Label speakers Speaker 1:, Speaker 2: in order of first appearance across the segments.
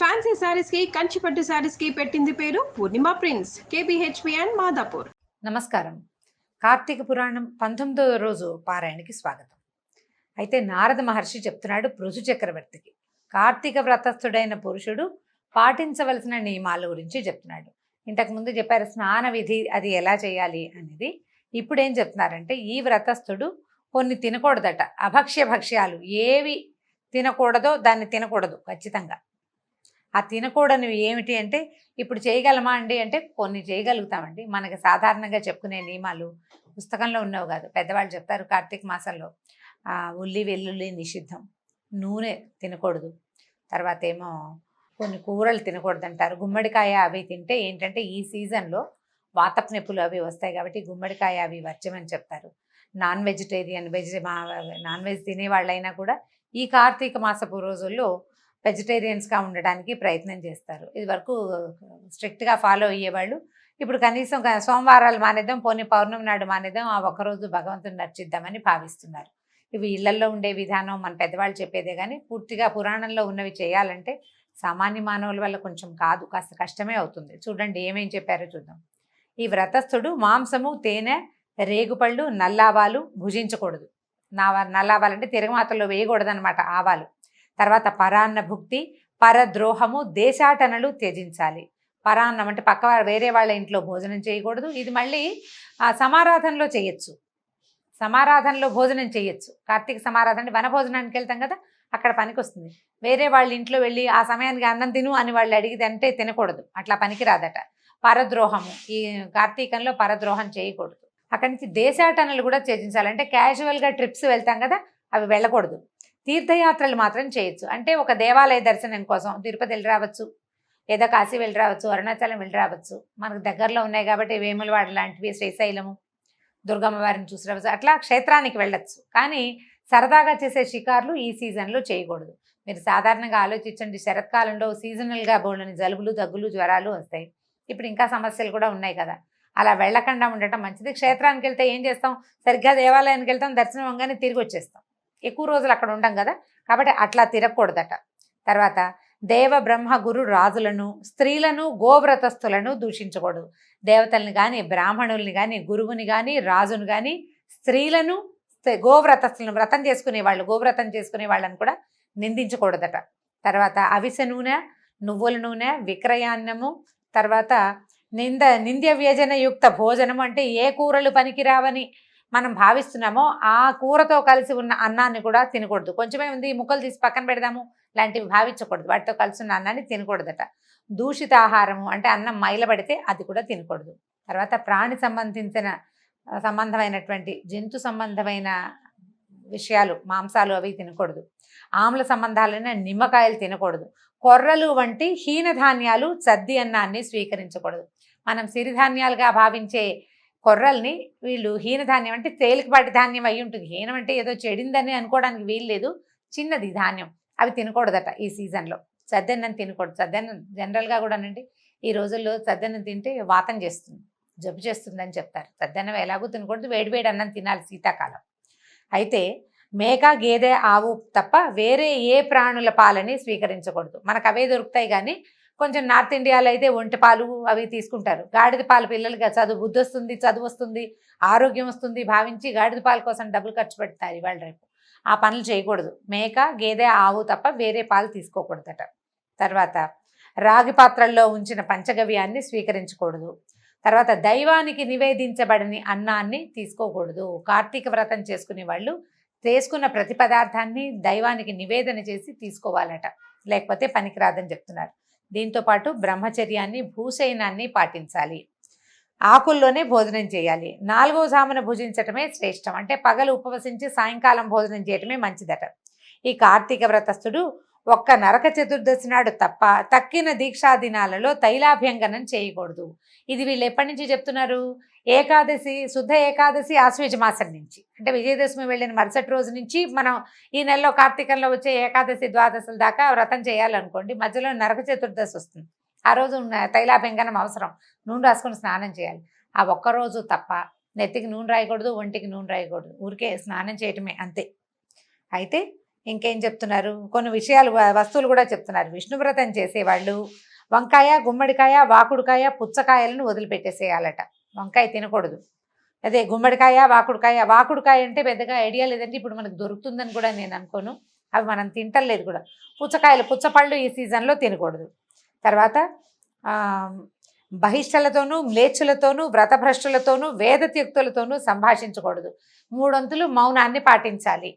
Speaker 1: Fancy శారీస్కి కంచిపట్టు శారీస్కి పెట్టింది పేరు Purnima prince KPHB and Madhapur
Speaker 2: నమస్కారం. కార్తీక పురాణం పంతొమ్మిదవ రోజు పారాయణకి స్వాగతం. అయితే నారద మహర్షి చెప్తున్నాడు పృథు చక్రవర్తికి. కార్తీక వ్రతస్థుడైన పురుషుడు పాటించవలసిన నియమాల గురించి చెప్తున్నాడు. ఇంతకు ముందు చెప్పారు స్నాన విధి అది ఎలా చేయాలి అనేది. ఇప్పుడు ఏం చెప్తున్నారంటే ఈ వ్రతస్థుడు కొన్ని తినకూడదట. అభక్ష్య భక్ష్యాలు ఏవి తినకూడదో దాన్ని తినకూడదు ఖచ్చితంగా. ఆ తినకూడనివి ఏమిటి అంటే ఇప్పుడు చేయగలమా అండి అంటే కొన్ని చేయగలుగుతామండి. మనకి సాధారణంగా చెప్పుకునే నియమాలు పుస్తకంలో ఉన్నవి కాదు. పెద్దవాళ్ళు చెప్తారు కార్తీక మాసంలో ఉల్లి వెల్లుల్లి నిషిద్ధం. నూనె తినకూడదు. తర్వాత ఏమో కొన్ని కూరలు తినకూడదు అంటారు. గుమ్మడికాయ అవి తింటే ఏంటంటే ఈ సీజన్లో వాతపు నొప్పులు అవి వస్తాయి కాబట్టి గుమ్మడికాయ అవి వర్జమని చెప్తారు. Non vegetarian veg non veg తినే వాళ్ళైనా కూడా ఈ కార్తీక మాసపు రోజుల్లో వెజిటేరియన్స్గా ఉండడానికి ప్రయత్నం చేస్తారు. ఇది వరకు స్ట్రిక్ట్గా ఫాలో అయ్యేవాళ్ళు. ఇప్పుడు కనీసం సోమవారాలు మానేద్దాం పోనీ పౌర్ణమి నాడు మానేద్దాం ఆ ఒక్కరోజు భగవంతుని నర్చిద్దామని భావిస్తున్నారు. ఇవి ఇళ్ళలో ఉండే విధానం మన పెద్దవాళ్ళు చెప్పేదే కానీ పూర్తిగా పురాణంలో ఉన్నవి చేయాలంటే సామాన్య మానవుల వల్ల కొంచెం కాదు కాస్త కష్టమే అవుతుంది. చూడండి ఏమేం చెప్పారో చూద్దాం. ఈ వ్రతస్థుడు మాంసము తేనె రేగుపళ్ళు నల్లావాలు భుజించకూడదు. నా నల్లావాలంటే తిరగమాతలో వేయకూడదనమాట ఆవాలు. తర్వాత పరాన్న భుక్తి పరద్రోహము దేశాటనలు త్యజించాలి. పరాన్నం అంటే పక్క వేరే వాళ్ళ ఇంట్లో భోజనం చేయకూడదు. ఇది మళ్ళీ ఆ సమారాధనలో చేయొచ్చు. సమారాధనలో భోజనం చేయొచ్చు. కార్తీక సమారాధన అంటే వన భోజనానికి వెళ్తాం కదా అక్కడ పనికి వస్తుంది వేరే వాళ్ళ ఇంట్లో వెళ్ళి ఆ సమయానికి అన్నం తిను అని వాళ్ళు అడిగితే అంటే తినకూడదు. అట్లా పనికి రాదట పరద్రోహము. ఈ కార్తీకంలో పరద్రోహం చేయకూడదు. అక్కడి నుంచి దేశాటనలు కూడా త్యజించాలి. అంటే క్యాజువల్గా ట్రిప్స్ వెళ్తాం కదా అవి వెళ్ళకూడదు. తీర్థయాత్రలు మాత్రం చేయొచ్చు. అంటే ఒక దేవాలయ దర్శనం కోసం తిరుపతి వెళ్ళి రావచ్చు లేదా కాశీ వెళ్ళి రావచ్చు అరుణాచలం వెళ్ళి రావచ్చు మనకు దగ్గరలో ఉన్నాయి కాబట్టి వేములవాడ లాంటివి శ్రీశైలము దుర్గమ్మ వారిని చూసి రావచ్చు అట్లా క్షేత్రానికి వెళ్ళొచ్చు. కానీ సరదాగా చేసే షికార్లు ఈ సీజన్లో చేయకూడదు. మీరు సాధారణంగా ఆలోచించండి శరత్కాలంలో సీజనల్గా బోళ్ళని జలుబులు దగ్గులు జ్వరాలు వస్తాయి. ఇప్పుడు ఇంకా సమస్యలు కూడా ఉన్నాయి కదా. అలా వెళ్ళకుండా ఉండటం మంచిది. క్షేత్రానికి వెళ్తే ఏం చేస్తాం? సరిగ్గా దేవాలయానికి వెళ్తాం దర్శనం అవగానే తిరిగి వచ్చేస్తాం. ఎక్కువ రోజులు అక్కడ ఉండం కదా కాబట్టి అట్లా తిరగకూడదట. తర్వాత దేవ బ్రహ్మ గురు రాజులను స్త్రీలను గోవ్రతస్థులను దూషించకూడదు. దేవతల్ని కానీ బ్రాహ్మణుల్ని కానీ గురువుని కానీ రాజుని కానీ స్త్రీలను గోవ్రతస్థులను వ్రతం చేసుకునే వాళ్ళు గోవ్రతం చేసుకునే వాళ్ళని కూడా నిందించకూడదట. తర్వాత అవిసె నూనె నువ్వుల నూనె విక్రయాన్నము తర్వాత నింద నింద్య వ్యజనయుక్త భోజనం అంటే ఏ కూరలు పనికిరావని మనం భావిస్తున్నామో ఆ కూరతో కలిసి ఉన్న అన్నాన్ని కూడా తినకూడదు. కొంచెమే ఉంది ముక్కలు తీసి పక్కన పెడదాము లాంటివి భావించకూడదు. వాటితో కలిసి ఉన్న అన్నాన్ని తినకూడదట. దూషిత ఆహారము అంటే అన్నం మైలబడితే అది కూడా తినకూడదు. తర్వాత ప్రాణి సంబంధించిన సంబంధమైనటువంటి జంతు సంబంధమైన విషయాలు మాంసాలు అవి తినకూడదు. ఆమ్ల సంబంధాలైన నిమ్మకాయలు తినకూడదు. కొర్రలు వంటి హీనధాన్యాలు చద్ది అన్నాన్ని స్వీకరించకూడదు. మనం సిరిధాన్యాలుగా భావించే కొర్రల్ని వీళ్ళు హీనధాన్యం అంటే తేలికపాటి ధాన్యం అయి ఉంటుంది. హీనం అంటే ఏదో చెడిందని అనుకోవడానికి వీలు లేదు. చిన్నది ధాన్యం. అవి తినకూడదట ఈ సీజన్లో. సద్దన్నం తినకూడదు. సద్దన్నం జనరల్గా కూడానండి ఈ రోజుల్లో సద్దన్నం తింటే వాతం చేస్తుంది. జబ్బు చేస్తుందని చెప్తారు. సద్దన్నం ఎలాగో తినకూడదు. వేడివేడి అన్నం తినాలి శీతాకాలం. అయితే మేక గేదె ఆవు తప్ప వేరే ఏ ప్రాణుల పాలని స్వీకరించకూడదు. మనకు అవే దొరుకుతాయి కానీ కొంచెం నార్త్ ఇండియాలో అయితే ఒంటి పాలు అవి తీసుకుంటారు. గాడిద పాలు పిల్లలకి చదువు బుద్ధి వస్తుంది చదువు వస్తుంది ఆరోగ్యం వస్తుంది భావించి గాడిద పాల కోసం డబ్బులు ఖర్చు పెడతారు ఇవాళ రేపు. ఆ పనులు చేయకూడదు. మేక గేదె ఆవు తప్ప వేరే పాలు తీసుకోకూడదట. తర్వాత రాగి పాత్రల్లో ఉంచిన పంచగవ్యాన్ని స్వీకరించకూడదు. తర్వాత దైవానికి నివేదించబడని అన్నాన్ని తీసుకోకూడదు. కార్తీక వ్రతం చేసుకునే వాళ్ళు చేసుకున్న ప్రతి పదార్థాన్ని దైవానికి నివేదన చేసి తీసుకోవాలట. లేకపోతే పనికిరాదని చెప్తున్నారు. దీంతో పాటు బ్రహ్మచర్యాన్ని భూశయనాన్ని పాటించాలి. ఆకుల్లోనే భోజనం చేయాలి. నాలుగో జామున భుజించటమే శ్రేష్టం. అంటే పగలు ఉపవసించి సాయంకాలం భోజనం చేయటమే మంచిదట. ఈ కార్తీక వ్రతస్థుడు ఒక్క నరక చతుర్దశి నాడు తప్ప తక్కిన దీక్షా దినాలలో తైలాభ్యంగనం చేయకూడదు. ఇది వీళ్ళు ఎప్పటి నుంచి చెప్తున్నారు? ఏకాదశి శుద్ధ ఏకాదశి ఆశ్వేజ మాసం నుంచి. అంటే విజయదశమి వెళ్ళిన మరుసటి రోజు నుంచి మనం ఈ నెలలో కార్తీకంలో వచ్చే ఏకాదశి ద్వాదశుల దాకా వ్రతం చేయాలనుకోండి. మధ్యలో నరక చతుర్దశి వస్తుంది. ఆ రోజు తైలాభ్యంగనం అవసరం. నూనె రాసుకొని స్నానం చేయాలి. ఆ ఒక్క రోజు తప్ప నెత్తికి నూనె రాయకూడదు ఒంటికి నూనె రాయకూడదు. ఊరికే స్నానం చేయటమే అంతే. అయితే ఇంకేం చెప్తున్నారు? కొన్ని విషయాలు వస్తువులు కూడా చెప్తున్నారు. విష్ణువ్రతం చేసేవాళ్ళు వంకాయ గుమ్మడికాయ వాకుడుకాయ పుచ్చకాయలను వదిలిపెట్టేసేయాలట. వంకాయ తినకూడదు. అదే గుమ్మడికాయ వాకుడుకాయ వాకుడుకాయ అంటే పెద్దగా ఐడియా లేదంటే ఇప్పుడు మనకు దొరుకుతుందని కూడా నేను అనుకోను. అవి మనం తింటలేదు కూడా. పుచ్చకాయలు పుచ్చపళ్ళు ఈ సీజన్లో తినకూడదు. తర్వాత బహిష్టలతోనూ మ్లేచ్చులతోనూ వ్రతభ్రష్టులతోనూ వేదత్యుక్తులతోనూ సంభాషించకూడదు. మూడొంతులు మౌనాన్ని పాటించాలి.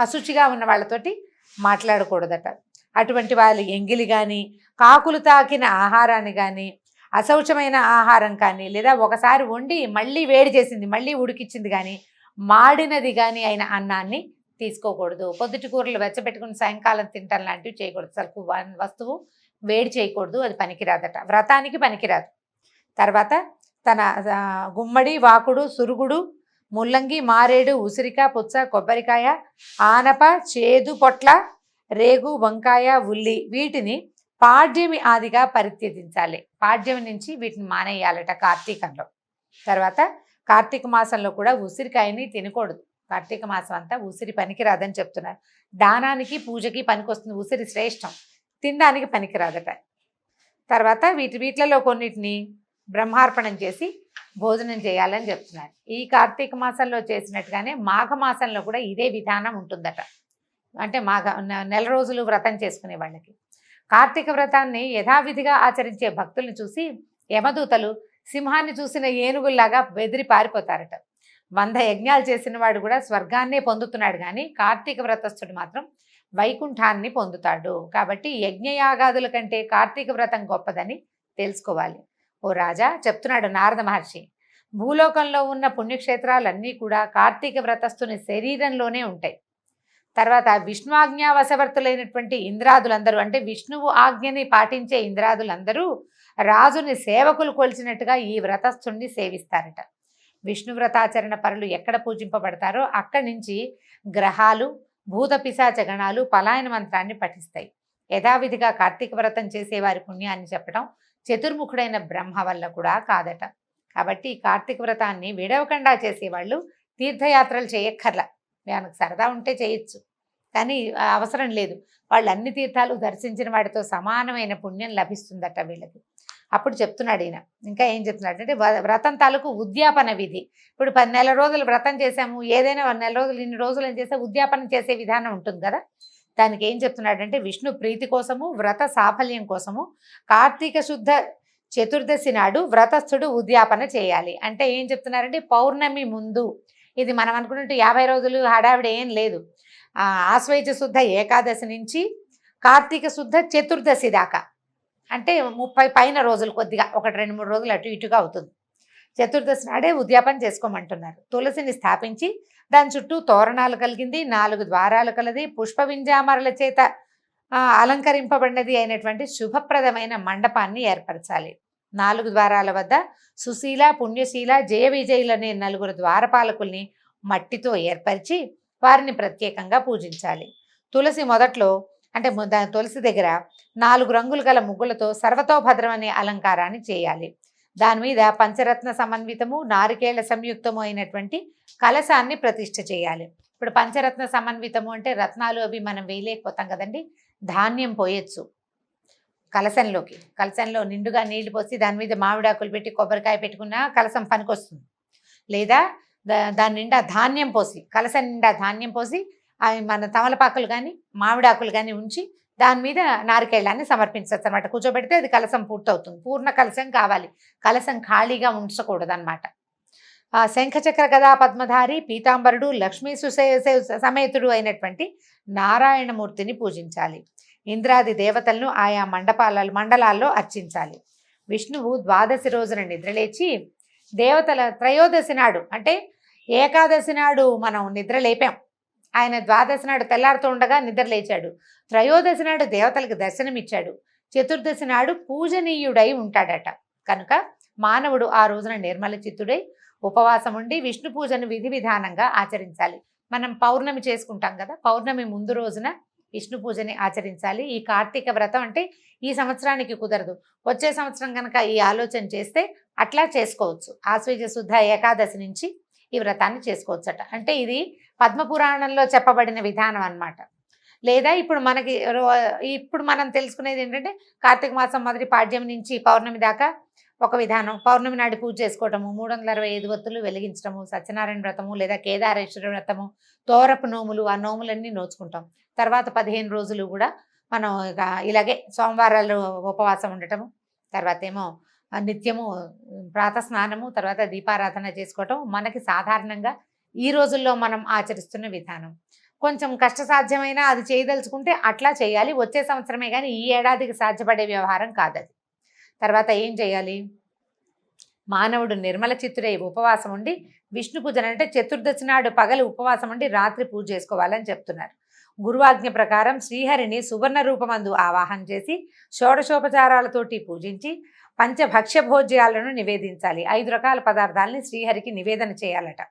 Speaker 2: అశుచిగా ఉన్న వాళ్ళతోటి మాట్లాడకూడదట. అటువంటి వాళ్ళు ఎంగిలి కానీ కాకులు తాకిన ఆహారాన్ని కానీ అశౌచమైన ఆహారం కానీ లేదా ఒకసారి వండి మళ్ళీ వేడి చేసింది మళ్ళీ ఉడికిచ్చింది కానీ మాడినది కానీ అయిన అన్నాన్ని తీసుకోకూడదు. పొద్దుటి కూరలు వెచ్చబెట్టుకుని సాయంకాలం తింటాం లాంటివి చేయకూడదు. సరుకు వన్- వస్తువు వేడి చేయకూడదు అది పనికిరాదట. వ్రతానికి పనికిరాదు. తర్వాత తన గుమ్మడి వాకుడు సురుగుడు ముల్లంగి మారేడు ఉసిరిక పుచ్చ కొబ్బరికాయ ఆనప చేదు పొట్ల రేగు వంకాయ ఉల్లి వీటిని పాడ్యమి ఆదిగా పరిత్యజించాలి. పాడ్యమి నుంచి వీటిని మానేయాలట కార్తీకంలో. తర్వాత కార్తీక మాసంలో కూడా ఉసిరికాయని తినకూడదు. కార్తీక మాసం అంతా ఉసిరి పనికిరాదని చెప్తున్నారు. దానానికి పూజకి పనికొస్తుంది. ఉసిరి శ్రేష్టం. తినడానికి పనికిరాదట. తర్వాత వీటి వీటిలలో కొన్నిటిని బ్రహ్మార్పణం చేసి భోజనం చేయాలని చెప్తున్నారు. ఈ కార్తీక మాసంలో చేసినట్టుగానే మాఘ మాసంలో కూడా ఇదే విధానం ఉంటుందట. అంటే మాఘ నెల రోజులు వ్రతం చేసుకునే వాళ్ళకి. కార్తీక వ్రతాన్ని యథావిధిగా ఆచరించే భక్తుల్ని చూసి యమదూతలు సింహాన్ని చూసిన ఏనుగుల్లాగా బెదిరి పారిపోతారట. వంద యజ్ఞాలు చేసిన వాడు కూడా స్వర్గాన్నే పొందుతున్నాడు కానీ కార్తీక వ్రతస్థుడు మాత్రం వైకుంఠాన్ని పొందుతాడు. కాబట్టి యజ్ఞయాగాదుల కంటే కార్తీక వ్రతం గొప్పదని తెలుసుకోవాలి. ఓ రాజా చెప్తున్నాడు నారద మహర్షి భూలోకంలో ఉన్న పుణ్యక్షేత్రాలన్నీ కూడా కార్తీక వ్రతస్థుని శరీరంలోనే ఉంటాయి. తర్వాత విష్ణు వశవర్తులైనటువంటి ఇంద్రాదులందరూ అంటే విష్ణువు ఆజ్ఞని పాటించే ఇంద్రాదులందరూ రాజుని సేవకులు కొలిచినట్టుగా ఈ వ్రతస్థుణ్ణి సేవిస్తారట. విష్ణు వ్రతాచరణ పరులు ఎక్కడ పూజింపబడతారో అక్కడి నుంచి గ్రహాలు భూత పిశాచ గణాలు పలాయన మంత్రాన్ని పఠిస్తాయి. యథావిధిగా కార్తీక వ్రతం చేసే వారి పుణ్యాన్ని చెప్పడం చతుర్ముఖుడైన బ్రహ్మ వల్ల కూడా కాదట. కాబట్టి కార్తీక వ్రతాన్ని విడవకుండా చేసేవాళ్ళు తీర్థయాత్రలు చేయక్కర్లా. మనకు సరదా ఉంటే చేయొచ్చు. కానీ అవసరం లేదు. వాళ్ళు అన్ని తీర్థాలు దర్శించిన వాటితో సమానమైన పుణ్యం లభిస్తుందట వీళ్ళకి. అప్పుడు చెప్తున్నాడు ఈయన. ఇంకా ఏం చెప్తున్నాడు అంటే వ్రతం తాలూకు ఉద్యాపన విధి. ఇప్పుడు పది నెల రోజులు వ్రతం చేసాము ఏదైనా నెల రోజులు ఇన్ని రోజులు ఏం చేస్తే ఉద్యాపన చేసే విధానం ఉంటుంది కదా. దానికి ఏం చెప్తున్నాడంటే విష్ణు ప్రీతి కోసము వ్రత సాఫల్యం కోసము కార్తీక శుద్ధ చతుర్దశి నాడు వ్రతస్థుడు ఉద్యాపన చేయాలి. అంటే ఏం చెప్తున్నారంటే పౌర్ణమి ముందు. ఇది మనం అనుకున్నట్టు యాభై రోజులు హడావిడి ఏం లేదు. ఆ, ఆశ్వయుజ శుద్ధ ఏకాదశి నుంచి కార్తీక శుద్ధ చతుర్దశి దాకా. అంటే ముప్పై పైన రోజులు కొద్దిగా ఒకటి రెండు మూడు రోజులు అటు ఇటుగా అవుతుంది. చతుర్దశి నాడే ఉద్యాపన చేసుకోమంటున్నారు. తులసిని స్థాపించి దాని చుట్టూ తోరణాలు కలిగింది నాలుగు ద్వారాలు కలది పుష్ప వింజామరల చేత అలంకరింపబడినది అయినటువంటి శుభప్రదమైన మండపాన్ని ఏర్పరచాలి. నాలుగు ద్వారాల వద్ద సుశీల పుణ్యశీల జయ విజయులనే నలుగురు ద్వారపాలకుల్ని మట్టితో ఏర్పరిచి వారిని ప్రత్యేకంగా పూజించాలి. తులసి మొదట్లో అంటే దాని తులసి దగ్గర నాలుగు రంగులు గల ముగ్గులతో సర్వతోభద్రం అనే అలంకారాన్ని చేయాలి. దాని మీద పంచరత్న సమన్వితము నారికేళ సంయుక్తము అయినటువంటి కలశాన్ని ప్రతిష్ఠ చేయాలి. ఇప్పుడు పంచరత్న సమన్వితము అంటే రత్నాలు అవి మనం వేయలేకపోతాం కదండి ధాన్యం పోయొచ్చు. కలశంలోకి కలశంలో నిండుగా నీళ్ళు పోసి దాని మీద మామిడాకులు పెట్టి కొబ్బరికాయ పెట్టుకున్నా కలశం పనికొస్తుంది. లేదా దాని నిండా ధాన్యం పోసి కలశం నిండా ధాన్యం పోసి అవి మన తమలపాకులు కానీ మామిడాకులు కానీ ఉంచి దాని మీద నారికేళ్ళాన్ని సమర్పించవచ్చు అనమాట కూర్చోబెడితే అది కలశం పూర్తవుతుంది. పూర్ణ కలశం కావాలి. కలశం ఖాళీగా ఉంచకూడదు అనమాట శంఖచక్ర గదా పద్మధారి పీతాంబరుడు లక్ష్మీ సుసే సమేతుడు అయినటువంటి నారాయణమూర్తిని పూజించాలి. ఇంద్రాది దేవతలను ఆయా మండపాల మండలాల్లో అర్చించాలి. విష్ణువు ద్వాదశి రోజున నిద్రలేచి దేవతల త్రయోదశి నాడు అంటే ఏకాదశి నాడు మనం నిద్ర లేపాం ఆయన ద్వాదశి నాడు తెల్లారుతూ ఉండగా నిద్రలేచాడు త్రయోదశి నాడు దేవతలకు దర్శనమిచ్చాడు. చతుర్దశి నాడు పూజనీయుడై ఉంటాడట. కనుక మానవుడు ఆ రోజున నిర్మల చిత్తుడై ఉపవాసం ఉండి విష్ణు పూజను విధి విధానంగా ఆచరించాలి. మనం పౌర్ణమి చేసుకుంటాం కదా పౌర్ణమి ముందు రోజున విష్ణు పూజని ఆచరించాలి. ఈ కార్తీక వ్రతం అంటే ఈ సంవత్సరానికి కుదరదు. వచ్చే సంవత్సరం కనుక ఈ ఆలోచన చేస్తే అట్లా చేసుకోవచ్చు. ఆశ్వేజ శుద్ధ ఏకాదశి నుంచి ఈ వ్రతాన్ని చేసుకోవచ్చట. అంటే ఇది పద్మపురాణంలో చెప్పబడిన విధానం అన్నమాట. లేదా ఇప్పుడు మనకి రో- ఇప్పుడు మనం తెలుసుకునేది ఏంటంటే కార్తీక మాసం మొదటి పాడ్యం నుంచి పౌర్ణమి దాకా ఒక విధానం. పౌర్ణమి నాడు పూజ చేసుకోవటము మూడు వందల అరవై ఐదు వత్తులు వెలిగించడము సత్యనారాయణ వ్రతము లేదా కేదారేశ్వర వ్రతము తోరపు నోములు ఆ నోములన్నీ నోచుకుంటాం. తర్వాత పదిహేను రోజులు కూడా మనం ఇక ఇలాగే సోమవారాలు ఉపవాసం ఉండటము తర్వాత ఏమో నిత్యము ప్రాత స్నానము తర్వాత దీపారాధన చేసుకోవటం మనకి సాధారణంగా ఈ రోజుల్లో మనం ఆచరిస్తున్న విధానం. కొంచెం కష్టసాధ్యమైనా అది చేయదలుచుకుంటే అట్లా చేయాలి. వచ్చే సంవత్సరమే కానీ ఈ ఏడాదికి సాధ్యపడే వ్యవహారం కాదు అది తర్వాత ఏం చేయాలి? మానవుడు నిర్మల చిత్తుడై ఉపవాసం ఉండి విష్ణు పూజన అంటే చతుర్దశి నాడు పగలు ఉపవాసం ఉండి రాత్రి పూజ చేసుకోవాలని చెప్తున్నారు. గురువాజ్ఞ ప్రకారం శ్రీహరిని సువర్ణ రూపమందు ఆవాహన చేసి షోడశోపచారాలతోటి పూజించి పంచభక్ష్య భోజ్యాలను నివేదించాలి. ఐదు రకాల పదార్థాలని శ్రీహరికి నివేదన చేయాలట.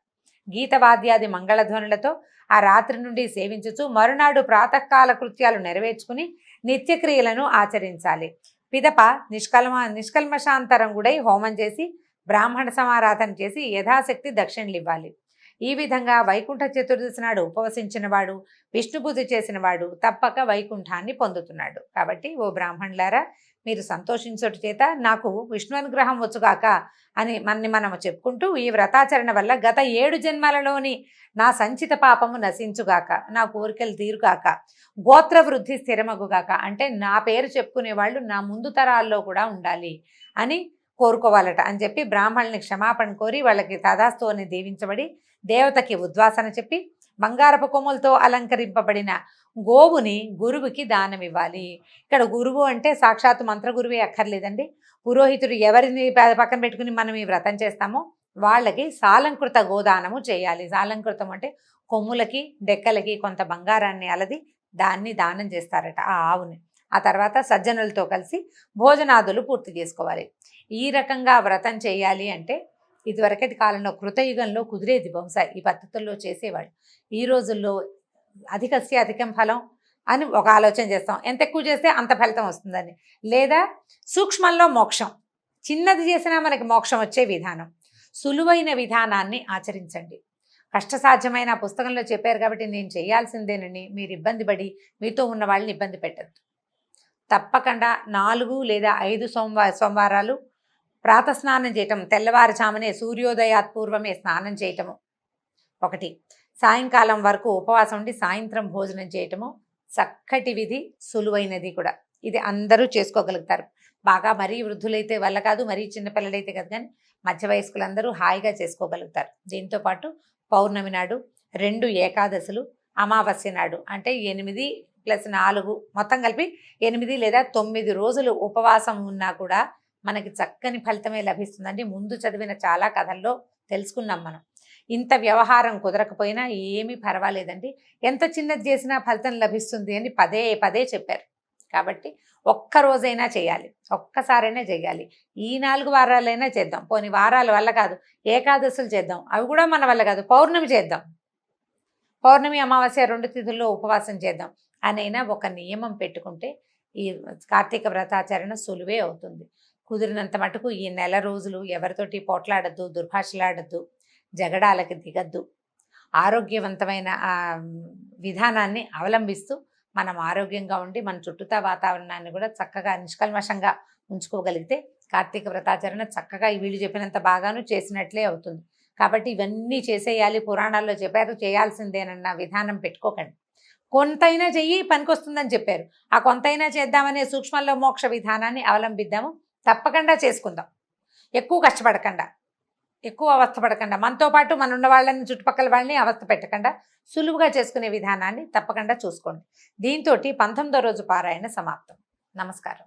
Speaker 2: గీతవాద్యాది మంగళధ్వనులతో ఆ రాత్రి నుండి సేవించుచు మరునాడు ప్రాతకాల కృత్యాలు నెరవేర్చుకుని నిత్యక్రియలను ఆచరించాలి. పిదప నిష్కల్మ నిష్కల్మశాంతరం కూడా హోమం చేసి బ్రాహ్మణ సమారాధన చేసి యథాశక్తి దక్షిణలు ఇవ్వాలి ఈ విధంగా వైకుంఠ చతుర్దశి నాడు ఉపవసించినవాడు విష్ణు పూజ చేసినవాడు తప్పక వైకుంఠాన్ని పొందుతున్నాడు. కాబట్టి ఓ బ్రాహ్మణులారా మీరు సంతోషించట చేత నాకు విష్ణు అనుగ్రహం వచ్చుగాక అని మన్ని మనం చెప్పుకుంటూ ఈ వ్రతాచరణ వల్ల గత ఏడు జన్మలలోని నా సంచిత పాపము నశించుగాక నా కోరికలు తీరుగాక గోత్ర వృద్ధి స్థిరమగుగాక అంటే నా పేరు చెప్పుకునే వాళ్ళు నా ముందు తరాల్లో కూడా ఉండాలి అని కోరుకోవాలట అని చెప్పి బ్రాహ్మణుని క్షమాపణ కోరి వాళ్ళకి తదాస్తు అని దీవించబడి దేవతకి ఉద్వాసన చెప్పి బంగారపు కొమ్ములతో అలంకరింపబడిన గోవుని గురువుకి దానమివ్వాలి. ఇక్కడ గురువు అంటే సాక్షాత్ మంత్ర గురువే అక్కర్లేదండి. పురోహితుడు ఎవరిని పక్కన పెట్టుకుని మనం ఈ వ్రతం చేస్తామో వాళ్ళకి సాలంకృత గోదానము చేయాలి. సాలంకృతం అంటే కొమ్ములకి డెక్కలకి కొంత బంగారాన్ని అలది దాన్ని దానం చేస్తారట ఆ ఆవుని. ఆ తర్వాత సజ్జనులతో కలిసి భోజనాదులు పూర్తి చేసుకోవాలి. ఈ రకంగా వ్రతం చేయాలి అంటే ఇదివరకటి కాలంలో కృతయుగంలో కుదిరేది బహుశా ఈ పద్ధతుల్లో చేసేవాళ్ళు. ఈ రోజుల్లో అధికస్య అధికం ఫలం అని ఒక ఆలోచన చేస్తాం. ఎంత ఎక్కువ చేస్తే అంత ఫలితం వస్తుందని లేదా సూక్ష్మంలో మోక్షం. చిన్నది చేసినా మనకి మోక్షం వచ్చే విధానం. సులువైన విధానాన్ని ఆచరించండి. కష్టసాధ్యమైన పుస్తకంలో చెప్పారు కాబట్టి నేను చేయాల్సిందేనని మీరు ఇబ్బంది పడి మీతో ఉన్న వాళ్ళని ఇబ్బంది పెట్టద్దు. తప్పకుండా నాలుగు లేదా ఐదు సోమవార సోమవారాలు ప్రాతస్నానం చేయటం తెల్లవారుజామునే సూర్యోదయాత్ పూర్వమే స్నానం చేయటము. ఒకటి సాయంకాలం వరకు ఉపవాసం ఉండి సాయంత్రం భోజనం చేయటము చక్కటి విధి సులువైనది కూడా. ఇది అందరూ చేసుకోగలుగుతారు. బాగా మరీ వృద్ధులైతే వల్ల కాదు మరీ చిన్నపిల్లలైతే కాదు కానీ మధ్య వయస్కులందరూ హాయిగా చేసుకోగలుగుతారు. దీంతో పాటు పౌర్ణమి నాడు రెండు ఏకాదశులు అమావాస్య నాడు అంటే ఎనిమిది ప్లస్ నాలుగు మొత్తం కలిపి ఎనిమిది లేదా తొమ్మిది రోజులు ఉపవాసం ఉన్నా కూడా మనకి చక్కని ఫలితమే లభిస్తుందండి. ముందు చదివిన చాలా కథల్లో తెలుసుకున్నాం మనం. ఇంత వ్యవహారం కుదరకపోయినా ఏమీ పర్వాలేదండి. ఎంత చిన్నది చేసినా ఫలితం లభిస్తుంది అని పదే పదే చెప్పారు. కాబట్టి ఒక్క రోజైనా చేయాలి. ఒక్కసారైనా చేయాలి. ఈ నాలుగు వారాలైనా చేద్దాం. పోని వారాల వల్ల కాదు ఏకాదశులు చేద్దాం. అవి కూడా మన వల్ల కాదు. పౌర్ణమి చేద్దాం. పౌర్ణమి అమావాస్య రెండు తిథుల్లో ఉపవాసం చేద్దాం అనైనా ఒక నియమం పెట్టుకుంటే ఈ కార్తీక వ్రతాచరణ సులువే అవుతుంది. కుదిరినంత మటుకు ఈ నెల రోజులు ఎవరితోటి పోట్లాడద్దు దుర్భాషలాడద్దు జగడాలకి దిగద్దు. ఆరోగ్యవంతమైన విధానాన్ని అవలంబిస్తూ మనం ఆరోగ్యంగా ఉండి మన చుట్టూతా వాతావరణాన్ని కూడా చక్కగా నిష్కల్మషంగా ఉంచుకోగలిగితే కార్తీక వ్రతాచరణ చక్కగా వీళ్ళు చెప్పినంత బాగాను చేసినట్లే అవుతుంది. కాబట్టి ఇవన్నీ చేసేయాలి పురాణాల్లో చెప్పారు చేయాల్సిందేనన్న విధానం పెట్టుకోకండి. కొంతైనా చెయ్యి పనికొస్తుందని చెప్పారు. ఆ కొంతైనా చేద్దామనే సూక్ష్మంలో మోక్ష విధానాన్ని అవలంబిద్దాము. తప్పకుండా చేసుకుందాం. ఎక్కువ కష్టపడకుండా. ఎక్కువ అవస్థ పడకుండా. మనతో పాటు మన ఉన్న వాళ్ళని చుట్టుపక్కల వాళ్ళని అవస్థ పెట్టకుండా. సులువుగా చేసుకునే విధానాన్ని తప్పకుండా చూసుకోండి. దీంతో పంతొమ్మిదో రోజు పారాయణ సమాప్తం. నమస్కారం.